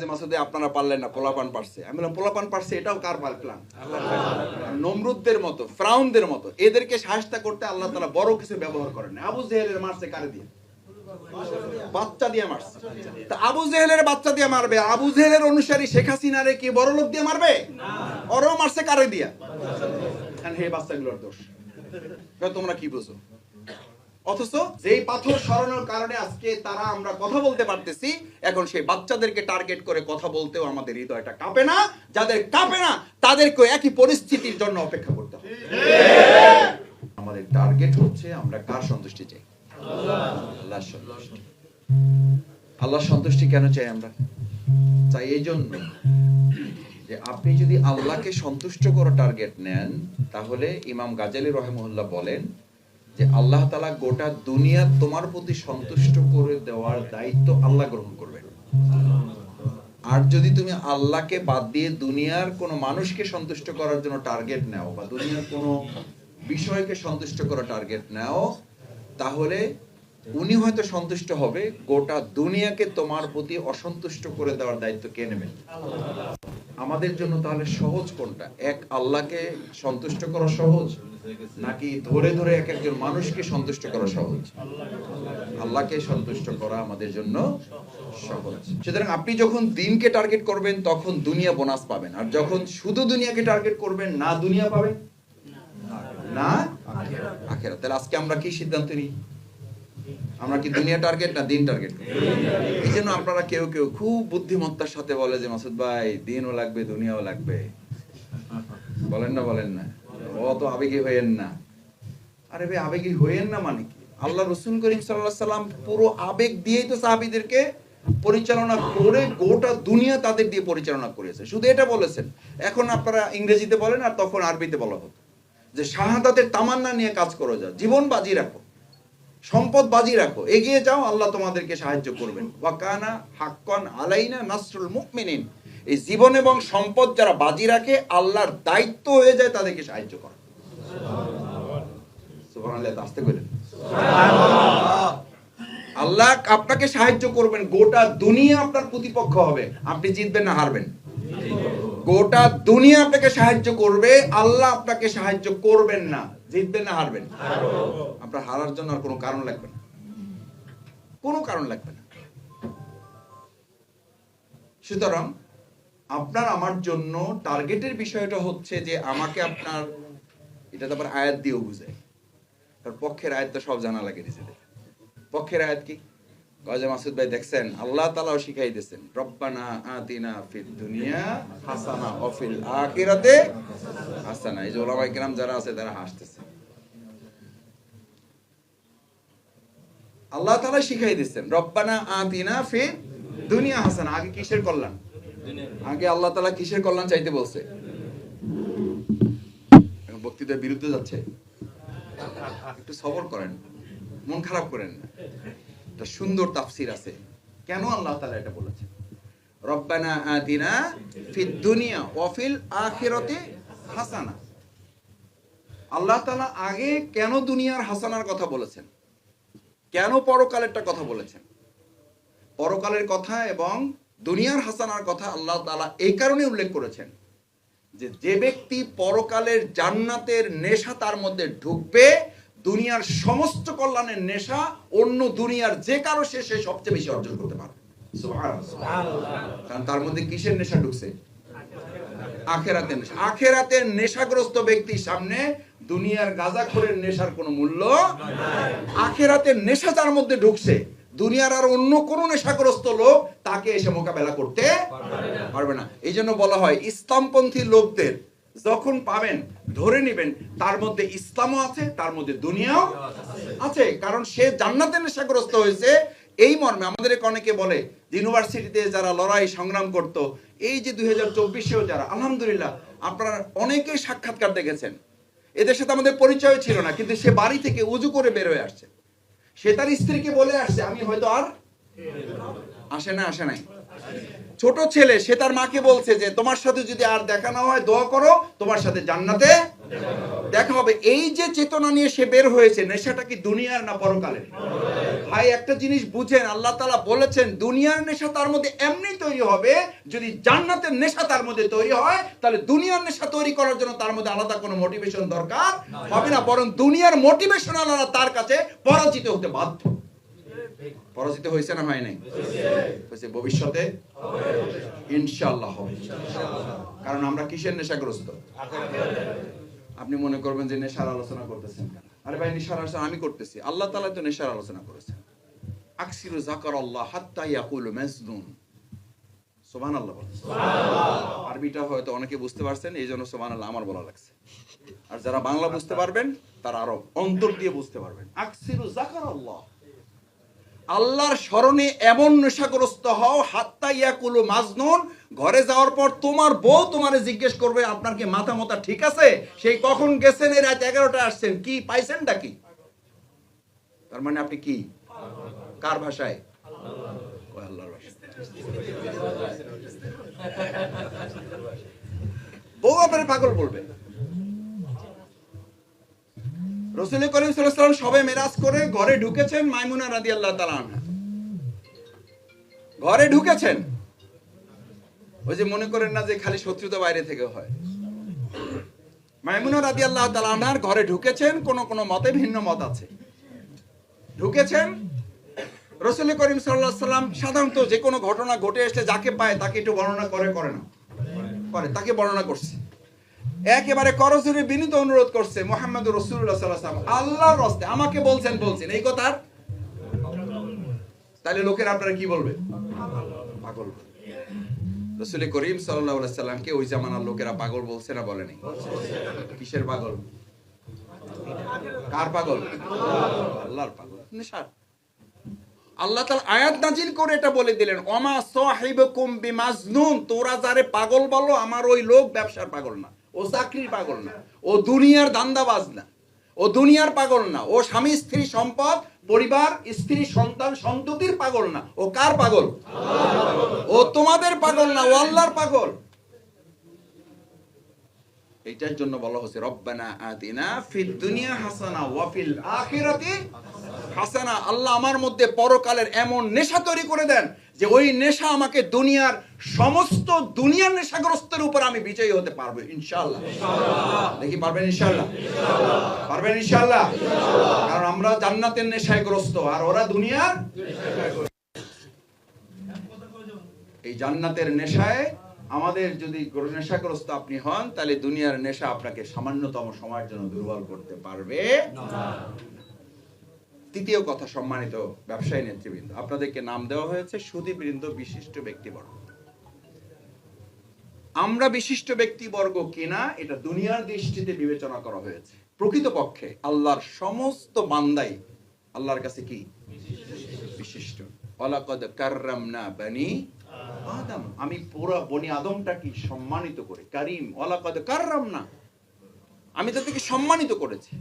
যে মাসুদে আপনারা পারলেন না, পোলাপান পারছে। আমি বললাম, পোলাপান পারছে, এটাও কার পার নমরুদদের মতো, ফ্রাউনদের মতো, এদেরকে সাহায্য করতে আল্লাহ তাআলা বড় কিছু ব্যবহার করেন। আবু জেহেলের মারছে কারে দিয়ে? বাচ্চা দিয়ে মারছে। তা আবু জেহেলের বাচ্চা দিয়ে মারবে। আবু জেহেলের অনুসারী শেখ হাসিনারে কি বড় লোক দিয়ে মারবে? ওরও মারছে কারে দিয়া? হে বাচ্চাগুলোর দোষ। তোমরা কি বুঝো? অথচ যেই পাথর সরানোর কারণে আজকে তারা আমরা কথা বলতে পারতেছি, এখন সেই বাচ্চাদেরকে টার্গেট করে কথা বলতেও আমাদের হৃদয়টা কাঁপে না। যাদের কাঁপে না তাদেরকে একই পরিস্থিতির জন্য অপেক্ষা করতে হবে। আমাদের টার্গেট হচ্ছে আমরা কার সন্তুষ্টি চাই? আল্লাহ সন্তুষ্টি। কেন চাই আমরা? চাই এই জন্য যে আপনি যদি আল্লাহকে সন্তুষ্ট করা টার্গেট নেন, তাহলে ইমাম গাজালি রহেমুল্লাহ বলেন যে আল্লাহ তালা গোটা দুনিয়া তোমার প্রতি সন্তুষ্ট করে দেওয়ার দায়িত্ব আল্লাহ গ্রহণ করবেন আর যদি তুমি আল্লাহকে বাদ দিয়ে দুনিয়ার কোনো মানুষকে সন্তুষ্ট করার জন্য টার্গেট নাও বা দুনিয়ার কোনো বিষয়কে সন্তুষ্ট করার টার্গেট নাও, তাহলে উনি হয়তো সন্তুষ্ট হবে গোটা দুনিয়াকে তোমার প্রতি অসন্তুষ্ট করে দেওয়ার দায়িত্ব কে নেবেন আমাদের জন্য তাহলে সহজ কোনটা এক আল্লাহকে সন্তুষ্ট করা সহজ নাকি ধরে ধরে এক একজন মানুষকে সন্তুষ্ট করা সহজ আল্লাহকে সন্তুষ্ট করা আমাদের জন্য সহজ সুতরাং আপনি যখন দিনকে টার্গেট করবেন তখন দুনিয়া বোনাস পাবেন আর যখন শুধু দুনিয়াকে টার্গেট করবেন না দুনিয়া পাবেন না আখেরা তাহলে আজকে আমরা কি সিদ্ধান্ত নিই আমরা কি দুনিয়া টার্গেট না দিন টার্গেট এই জন্য আপনারা কেউ কেউ খুব বুদ্ধিমত্তার সাথে বলে যে, মাসুদ ভাই, দিনও লাগবে, দুনিয়াও লাগবে। বলেন না বলেন না। অত আবেগী হইয়েন না। আরে ভাই, আবেগী হইয়েন না মানে কি? আল্লাহ রসুল করিম সাল্লাহ সাল্লাম পুরো আবেগ দিয়েই তো সাহাবিদেরকে পরিচালনা করে গোটা দুনিয়া তাদের দিয়ে পরিচালনা করেছে। শুধু এটা বলেছেন। এখন আপনারা ইংরেজিতে বলেন আর তখন আরবিতে বলা হতো। যে শাহাদাতের তামান্না নিয়ে কাজ করো যা, জীবন বাজি রাখো। সম্পদ বাজি রাখো। এগিয়ে যাও, আল্লাহ তোমাদেরকে সাহায্য করবেন। ওয়াকানা হাক্কন আলাইনা নাসরুল মুমিনিন। এই জীবন এবং সম্পদ যারা বাজি রাখে, আল্লাহর দায়িত্ব হয়ে যায়, তাদেরকে সাহায্য করা। আস্তে করেন আল্লাহ আপনাকে সাহায্য করবেন। গোটা দুনিয়া আপনার প্রতিপক্ষ হবে। আপনি জিতবেন না, হারবেন। গোটা দুনিয়া আপনাকে সাহায্য করবে। আল্লাহ আপনাকে সাহায্য করবেন না। জিতবেন না হারবেন। আপনার হারার জন্য আর কোনো কারণ লাগবে না। কোনো কারণ লাগবে না। সুতরাং আপনার আমার জন্য টার্গেটের বিষয়টা হচ্ছে যে আমাকে আপনার এটা তো আবার আয়াত দিয়েও বুঝায়। তার পক্ষের আয়াত তো সব জানা লাগে নিজেদের। পক্ষের আয়াত কি? গজা মাসুদ ভাই দেখছেন, আল্লাহ তালাও শিখাই দিয়েছেন, রব্বানা আতিনা ফিদ দুনিয়া হাসানা অফিল আখিরাতে হাসানা। এই যে ওলামাই কিরাম যারা আছে, তারা হাসতেছে। আল্লাহ তালা শিখাই দিচ্ছেন রব্বানা আতিনা ফিদ দুনিয়া হাসানা। আগে কিসের কল্যাণ? আগে আল্লাহ তালা কিসের কল্যাণ চাইতে বলছে? বক্তৃতার বিরুদ্ধে যাচ্ছে। একটু সবর করেন, মন খারাপ করেন না। একটা সুন্দর তাফসির আছে। কেন আল্লাহ তালা এটা বলেছেন? রব্বানা আতিনা ফিদ দুনিয়া ওয়া ফিল আখিরাতে হাসানা। আল্লাহ তালা আগে কেন দুনিয়ার হাসানার কথা বলেছেন? কেন পরকালেরটা কথা বলেছেন? পরকালের কথা এবং দুনিয়ার হাসানার কথা আল্লাহ তাআলা এই কারণে উল্লেখ করেছেন যে যে ব্যক্তি পরকালের জান্নাতের নেশা তার মধ্যে ঢুকবে দুনিয়ার সমস্ত কল্যাণের নেশা অন্য দুনিয়ার যে কারও সে সে সবচেয়ে বেশি অর্জন করতে পারে। কারণ তার মধ্যে কিসের নেশা ঢুকছে? আখেরাতের নেশা। আখেরাতের নেশাগ্রস্ত ব্যক্তির সামনে দুনিয়ার গাঁজাখোরের নেশার কোনো মূল্য আখেরাতের নেশা তার মধ্যে ঢুকছে দুনিয়ার আর অন্য কোন নেশাগ্রস্ত লোক তাকে এসে মোকাবেলা করতে পারবে না। এই জন্য বলা হয় ইসলামপন্থী লোকদের যখন পাবেন ধরে নেবেন, তার মধ্যে ইসলামও আছে, তার মধ্যে দুনিয়াও আছে। কারণ সে জান্নাতের নেশাগ্রস্ত হয়েছে। এই মর্মে আমাদের অনেকে বলে ইউনিভার্সিটিতে যারা লড়াই, সংগ্রাম করত, এই যে দুই হাজার চব্বিশেও যারা, আলহামদুলিল্লাহ, আপনারা অনেকেই সাক্ষাৎকার দেখেছেন। এদের সাথে আমাদের পরিচয় ছিল না, কিন্তু সে বাড়ি থেকে উজু করে বের হয়ে আসছে। সে তার স্ত্রীকে বলে আসছে, আমি হয়তো আর আসে না, আসে নাই। ছোট ছেলে, সে তার মাকে বলছে যে, তোমার সাথে যদি আর দেখা না হয়, দোয়া করো, তোমার সাথে জান্নাতে দেখা হবে। এই যে চেতনা নিয়ে সে বের হয়েছে, নেশাটা কি দুনিয়ার না পরকালের? ভাই, একটা জিনিস বুঝেন, আল্লাহ তালা বলেছেন, দুনিয়ার নেশা তার মধ্যে এমনি তৈরি হবে, যদি জান্নাতের নেশা তার মধ্যে তৈরি হয়, তাহলে দুনিয়ার নেশা তৈরি করার জন্য তার মধ্যে আলাদা কোনো মোটিভেশন দরকার হবে না, বরং দুনিয়ার মোটিভেশন আলাদা তার কাছে পরাজিত হতে বাধ্য। পরাজিত হয়েছে না হয় নাই? হয়েছে। ভবিষ্যতে ইনশাআল্লাহ হবে। কারণ আমরা কিসের নেশাগ্রস্ত? আপনি মনে করবেন যে নেশার আলোচনা করতেছেন আরে ভাই নেশার আলোচনা আমি করতেছি। আল্লাহ তালা তো নেশার আলোচনা করেছেন। আকসিরু যাকার আল্লাহ হাত্তা ইয়াকুলু মাজনুন সুবহানাল্লাহ বলেন। আরবিটা হয়তো অনেকে বুঝতে পারছেন এই জন্য সুবহানাল্লাহ আমার বলা লাগছে। আর যারা বাংলা বুঝতে পারবেন তারা আরও অন্তর দিয়ে বুঝতে পারবেন। আকসিরু যাকার আল্লাহ আল্লাহর স্মরণে এমন নেশাগ্রস্ত হও, হাত্তা ইয়াকুলু মাজনুন, ঘরে যাওয়ার পর তোমার বউ তোমারে জিজ্ঞেস করবে, আপনার কি মাথা মাথা ঠিক আছে? সেই কখন গেছেন, এই রাত এগারোটা আসছেন। কি পাইছেন কি? তার মানে আপনি কি? কার ভাষায়? আল্লাহর বউ আপনার পাগল বলবে। রসুল করিম সাল্লাম সবে মেরাজ করে ঘরে ঢুকেছেন মাইমুনা রাদি আল্লাহ ঘরে ঢুকেছেন? ওই যে মনে করেন না যে খালি শত্রুতা বাইরে থেকে হয়। মাইমুনা রাদি আল্লাহ তালাহার ঘরে ঢুকেছেন, কোন কোন মতে ভিন্ন মত আছে। ঢুকেছেন, রসুল করিম সাল্লাম সাধারণত যে কোনো ঘটনা ঘটে আসলে যাকে পায় তাকে একটু বর্ণনা করে করে না। করে, তাকে বর্ণনা করছে। একেবারে করজোরে বিনীত অনুরোধ করছে মোহাম্মদ রসুল্লাহ সাল্লাম আল্লাহর রস্তে আমাকে বলছেন বলছেন। এই কথার? তাহলে লোকের আপনারা কি বলবে? পাগল। রসুল করিম সাল্লাহ সাল্লামকে ওই জামানার লোকেরা পাগল বলছে না বলেনি কিসের পাগল? কার পাগল? আল্লাহর পাগল। আল্লাহ তাআলা আয়াত নাজিল করে এটা বলে দিলেন, ওমা সাহিবুকুম বিমাজনুন। তোরা যারে পাগল বলো, আমার ওই লোক ব্যবসার পাগল না। ও চাকরির পাগল না। ও দুনিয়ার দান্দাবাজ না। ও দুনিয়ার পাগল না। ও স্বামী, স্ত্রী, সম্পদ, পরিবার, স্ত্রী, সন্তান, সন্ততির পাগল না। ও কার পাগল? ও তোমাদের পাগল না। ও আল্লাহর পাগল। এইটার জন্য বলা হচ্ছে রব্বানা আতিনা ফিদ দুনিয়া হাসানা ওয়া ফিল আখিরাতি হাসানা। আল্লাহ আমার মধ্যে পরকালের এমন নেশা তৈরি করে দেন যে ওই নেশা আমাকে দুনিয়ার সমস্ত দুনিয়ার নেশাগ্রস্তের উপর আমি বিজয়ী হতে পারব ইনশাআল্লাহ। দেখি পারবেন ইনশাআল্লাহ? পারবেন ইনশাআল্লাহ? কারণ আমরা জান্নাতের নেশায় গ্রস্ত আর ওরা দুনিয়ার এই জান্নাতের নেশায় আমাদের যদি নেশাগ্রস্ত আপনি হন তাহলে দুনিয়ার নেশা আপনাকে সামান্যতম সময়ের জন্য দুর্বল করতে পারবে। তৃতীয় কথা, সম্মানিত ব্যবসায়ী নেতৃবৃন্দ, আপনাদেরকে নাম দেওয়া হয়েছে সুদীবৃন্দ বিশিষ্ট ব্যক্তিবর্গ। আমরা বিশিষ্ট ব্যক্তিবর্গ কিনা, এটা দুনিয়ার দৃষ্টিতে বিবেচনা করা হয়েছে। প্রকৃতপক্ষে আল্লাহর সমস্ত বান্দাই আল্লাহর কাছে কি? বিশিষ্ট। অলাকদ কাররামনা বানি আদম। আমি পুরো বনি আদমটা কি সম্মানিত করে। কারিম। অলাকদ কাররামনা আমি তাদেরকে সম্মানিত করেছি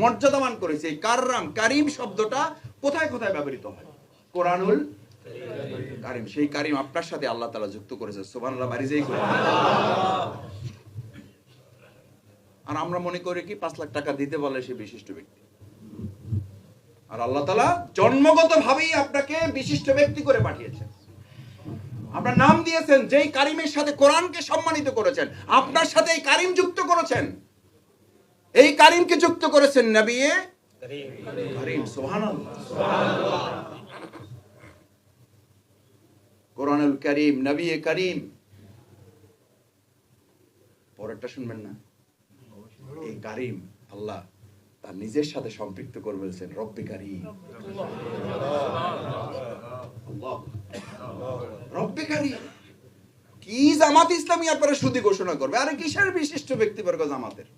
মর্যাদামান করেছি। এই কাররাম, কারিম শব্দটা কোথায় কোথায় ব্যবহৃত হয়? কোরআনুল কারিম। সেই কারিম আপনার সাথে আল্লাহ তালা যুক্ত করেছে। সুবহানাল্লাহ, বাড়ি যেই করে। আর আমরা মনে করি কি, পাঁচ লাখ টাকা দিতে বলে সে বিশিষ্ট ব্যক্তি। আর আল্লাহ তালা জন্মগত ভাবেই আপনাকে বিশিষ্ট ব্যক্তি করে পাঠিয়েছেন। আপনার নাম দিয়েছেন, যেই কারিমের সাথে কোরআনকে সম্মানিত করেছেন, আপনার সাথে এই কারিম যুক্ত করেছেন। এই কারিমকে যুক্ত করেছেন নবিয়ে কারিম। কোরআনুল করিম নবী করিম। পরেরটা শুনবেন না? এই কারিম আল্লাহ তার নিজের সাথে সম্পৃক্ত করে বলছেন রব্বি কারিম। রব্বি কারিম। কি জামাত ইসলামী আপনারা শুধু ঘোষণা করবে? আরে কিসের বিশিষ্ট ব্যক্তিবর্গ জামাতের?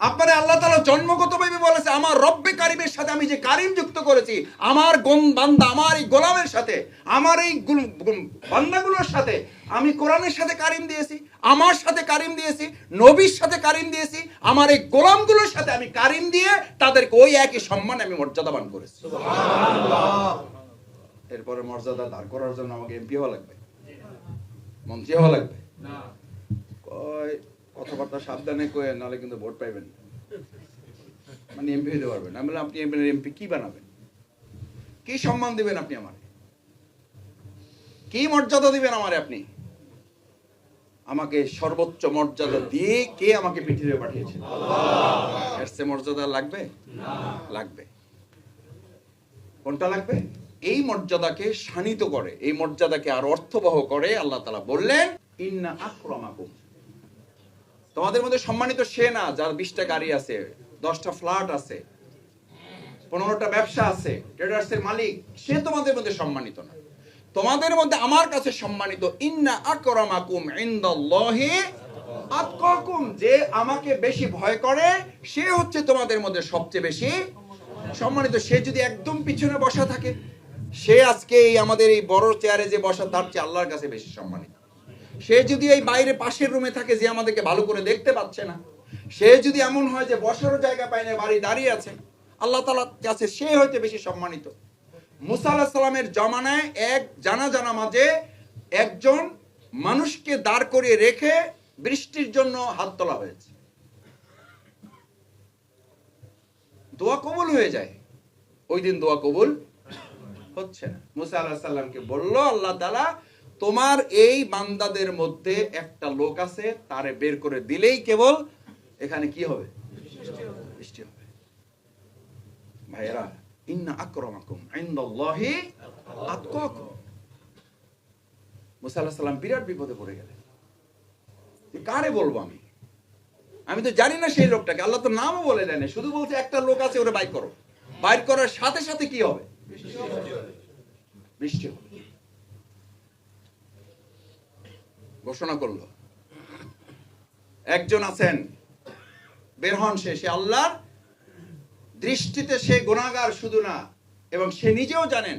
আপনারা আল্লাহ তালা জন্মগতভাবে বলেছে আমার রব্বে কারিমের সাথে আমি যে কারিম যুক্ত করেছি আমার গন বান্দা আমার এই গোলামের সাথে আমার এই গুল- গুল- বান্দাগুলোর সাথে আমি কোরআনের সাথে কারিম দিয়েছি আমার সাথে কারিম দিয়েছি নবীর সাথে কারিম দিয়েছি আমার এই গোলামগুলোর সাথে আমি কারিম দিয়ে তাদেরকে ওই একই সম্মান আমি মর্যাদাবান করেছি। এরপরে মর্যাদা দাঁড় করার জন্য আমাকে এমপি হওয়া লাগবে। মন্ত্রী হওয়া লাগবে। কয় কথাবার্তা সাবধানে কয়ে নাহলে কিন্তু ভোট পাইবেন। মানে এমপি হতে পারবেন আমি বললাম, আপনি এমপি, কি বানাবেন? কি সম্মান দিবেন আপনি আমারে? কি মর্যাদা দিবেন আমারে আপনি? আমাকে সর্বোচ্চ মর্যাদা দিয়ে কে আমাকে পৃথিবীতে পাঠিয়েছেন এর মর্যাদা লাগবে? লাগবে। কোনটা লাগবে? এই মর্যাদাকে শানিত করে, এই মর্যাদাকে আর অর্থবহ করে আল্লাহ তালা বললেন, ইন্না আক্রমাকুম। তোমাদের মধ্যে সম্মানিত সে না যার বিশটা গাড়ি আছে, দশটা ফ্ল্যাট আছে, পনেরোটা ব্যবসা আছে ট্রেডার্সের মালিক, সে তোমাদের মধ্যে সম্মানিত না। তোমাদের মধ্যে আমার কাছে সম্মানিত, ইন্না আকরামাকুম ইনদাল্লাহি আতকাকুম যে আমাকে বেশি ভয় করে, সে হচ্ছে তোমাদের মধ্যে সবচেয়ে বেশি সম্মানিত। সে যদি একদম পিছনে বসা থাকে, সে আজকে এই আমাদের এই বড় চেয়ারে যে বসা, তার চেয়ে আল্লাহর কাছে বেশি সম্মানিত। সে যদি এই বাইরে পাশের রুমে থাকে যে আমাদেরকে ভালো করে দেখতে পাচ্ছে না, সে যদি এমন হয় যে বসারও জায়গা পায় না, বাড়ি দাঁড়িয়ে আছে, আল্লাহ তালার কাছে সে হয়তো বেশি সম্মানিত। মুসা আল্লাহ সাল্লামের জমানায় এক জানা জানা মাঝে একজন মানুষকে দাঁড় করিয়ে রেখে বৃষ্টির জন্য হাত তোলা হয়েছে। দোয়া কবুল হয়ে যায়। ওই দিন দোয়া কবুল হচ্ছে না। মুসা আল্লাহ সাল্লামকে বলল, আল্লাহ তালা তোমার এই বান্দাদের মধ্যে একটা লোক আছে তারে বের করে দিলেই কেবল এখানে কি হবে? বৃষ্টি হবে। ভাইয়েরা ইন্না আক্রমাকুম ইনদাল্লাহি আতকাকুম। মুসা আলাইহিস সালাম বিরাট বিপদে পড়ে গেলেন। কারে বলব আমি? আমি তো জানি না সেই লোকটাকে আল্লাহ তো নামও বলে দেয় না শুধু বলছে একটা লোক আছে ওরে বাইর করো। বাইর করার সাথে সাথে কি হবে। বৃষ্টি হবে। ঘোষণা করল। একজন আছেন, বের হন সে সে আল্লাহর দৃষ্টিতে সে গুণাগার শুধু না, এবং সে নিজেও জানেন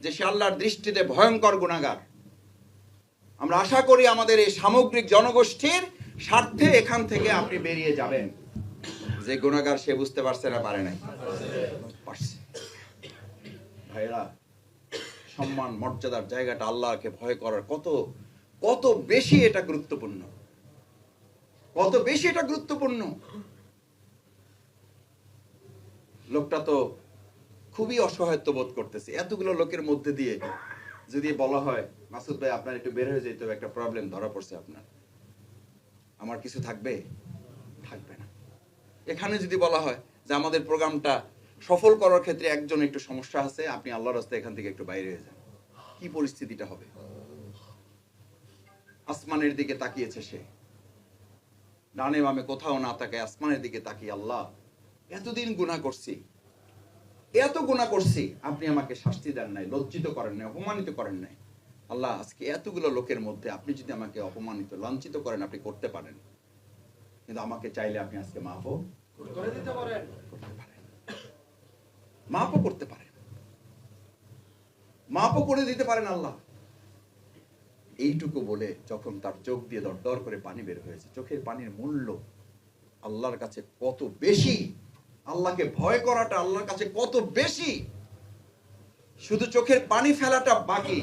যে সে আল্লাহর দৃষ্টিতে ভয়ঙ্কর গুণাগার আমরা আশা করি আমাদের এই সামগ্রিক জনগোষ্ঠীর স্বার্থে এখান থেকে আপনি বেরিয়ে যাবেন। যে গুণাগার সে বুঝতে পারছে না, পারে নাই। ভাইরা সম্মান, মর্যাদার জায়গাটা আল্লাহকে ভয় করার কত কত বেশি এটা গুরুত্বপূর্ণ? কত বেশি এটা গুরুত্বপূর্ণ? লোকটা তো খুবই অসহায়ত্ব বোধ করতেছে। এতগুলো লোকের মধ্যে দিয়ে যদি বলা হয়, মাসুদ ভাই, আপনার একটু বের হয়ে যেতে হবে একটা প্রবলেম ধরা পড়ছে আপনার। আমার কিছু থাকবে? থাকবে না। এখানে যদি বলা হয় যে আমাদের প্রোগ্রামটা সফল করার ক্ষেত্রে একজন একটু সমস্যা আছে, আপনি আল্লাহর রাস্তায় এখান থেকে একটু বাইরে হয়ে যান। কি পরিস্থিতিটা হবে? আসমানের দিকে তাকিয়েছে সে। ডানে বামে কোথাও না তাকায় আসমানের দিকে তাকিয়ে আল্লাহ এতদিন গুণা করছি এত গুণা করছি আপনি আমাকে শাস্তি দেন নাই লজ্জিত করেন নাই অপমানিত করেন নাই। আল্লাহ আজকে এতগুলো লোকের মধ্যে আপনি যদি আমাকে অপমানিত লাঞ্ছিত করেন আপনি করতে পারেন। কিন্তু আমাকে চাইলে আপনি আজকে মাফও করে দিতে পারেন। মাফও করতে পারেন। মাফও করে দিতে পারেন আল্লাহ। এইটুকু বলে যখন তার চোখ দিয়ে দরদর করে পানি বের হয়েছে, চোখের পানির মূল্য আল্লাহর কাছে কত বেশি? আল্লাহকে ভয় করাটা আল্লাহর কাছে কত বেশি? শুধু চোখের পানি ফেলাটা বাকি।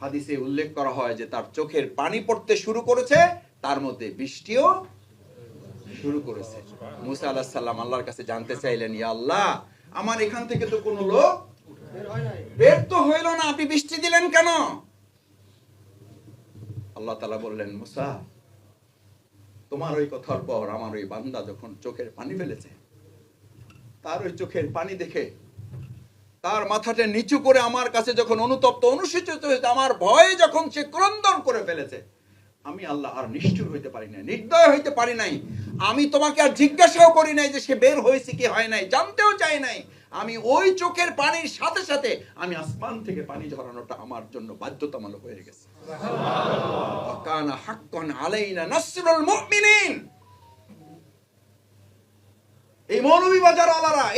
হাদিসে উল্লেখ করা হয় যে তার চোখের পানি পড়তে শুরু করেছে, তার মধ্যে বৃষ্টিও শুরু করেছে। মুসা আল্লাহ সাল্লাম আল্লাহর কাছে জানতে চাইলেন, ইয়া আল্লাহ, আমার এখান থেকে তো কোনো লোক বের তো হইল না, আপনি বৃষ্টি দিলেন কেন? আল্লাহ তালা বললেন, মুসা, তোমার ওই কথার পর আমার ওই বান্দা যখন চোখের পানি ফেলেছে, তার ওই চোখের পানি দেখে, তার মাথাটা নিচু করে আমার কাছে যখন অনুতপ্ত, অনুসূচিত হয়েছে, আমার ভয়ে যখন সে ক্রন্দন করে ফেলেছে, আমি আল্লাহ আর নিষ্ঠুর হইতে পারি নাই, নির্দয় হইতে পারি নাই। আমি তোমাকে আর জিজ্ঞাসাও করি নাই যে সে বের হয়েছে কি হয় নাই, জানতেও চাই নাই। আমি ওই চোখের পানির সাথে সাথে আমি আসমান থেকে পানি ঝরানোটা আমার জন্য বাধ্যতামূলক হয়ে গেছে।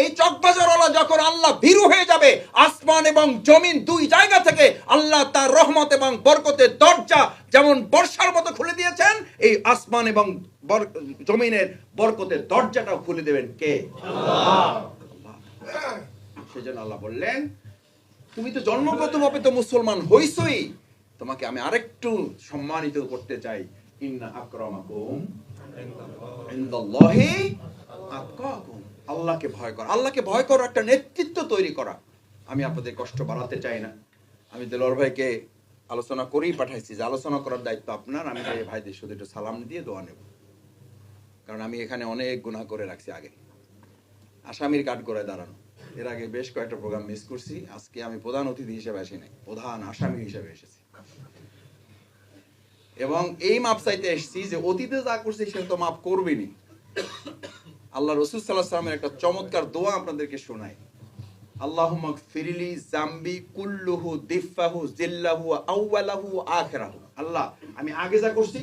এই যখন আল্লাহ হয়ে যাবে, আসমান এবং জমিন দুই জায়গা থেকে আল্লাহ তার রহমত এবং বরকতের দরজা যেমন বর্ষার মতো খুলে দিয়েছেন, এই আসমান এবং জমিনের বরকতের দরজাটাও খুলে দেবেন কে? সেজন্য আল্লাহ বললেন, তুমি তো জন্মগতভাবে তো মুসলমান হইছই তোমাকে আমি আরেকটু সম্মানিত করতে চাই। ইন্না। আল্লাহকে ভয় করা। আল্লাহকে ভয় করার একটা নেতৃত্ব তৈরি করা। আমি আপনাদের কষ্ট বাড়াতে চাই না। আমি দেলোয়ার ভাইকে আলোচনা করেই পাঠাইছি যে আলোচনা করার দায়িত্ব আপনার। আমি ভাইদের শুধু একটু সালাম দিয়ে দোয়া নেব। কারণ আমি এখানে অনেক গুনাহ করে রাখছি আগে। আসামির কাঠ করে দাঁড়ানো। এর আগে বেশ কয়েকটা প্রোগ্রাম মিস করছি। আজকে আমি প্রধান অতিথি হিসেবে আসি নাই। প্রধান আসামি হিসেবে এসেছি। এবং এই মাপ চাইতে এসেছি যে অতীতে যা করছি সে তো মাপ করবেনি আল্লাহ রসুল সাল্লাহ সাল্লামের একটা চমৎকার দোয়া আপনাদেরকে শোনাই। আল্লাহুম্মা ফিরিলি জাম্বি কুল্লুহু দিফাহু জিল্লাহু আউওয়ালাহু আখিরাহু। আল্লাহ, আমি আগে যা করছি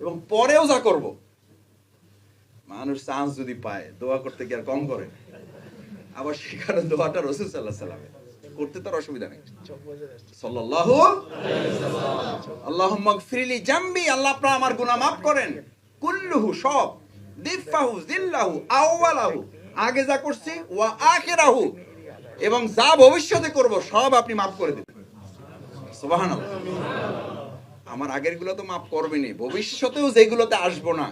এবং পরেও যা করব মানুষ চান্স যদি পায়, দোয়া করতে আর কম করে। আবার সেখানে দোয়াটা রসুল সাল্লাহ সাল্লামের করতে তার অসুবিধা নেই। আল্লাহ আমার গুনাহ মাফ করেন। কুল্লুহু সব দিফাহু জিল্লাহু আগে যা করছি, ওয়া আখিরাহু। এবং যা ভবিষ্যতে করব, সব আপনি মাফ করে দিবেন। সুবহানাল্লাহ। আমার আগেরগুলো তো মাফ করবেনি। ভবিষ্যতেও যেগুলোতে আসব না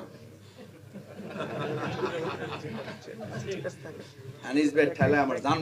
আনিস ভাই ঠেলে আমার জান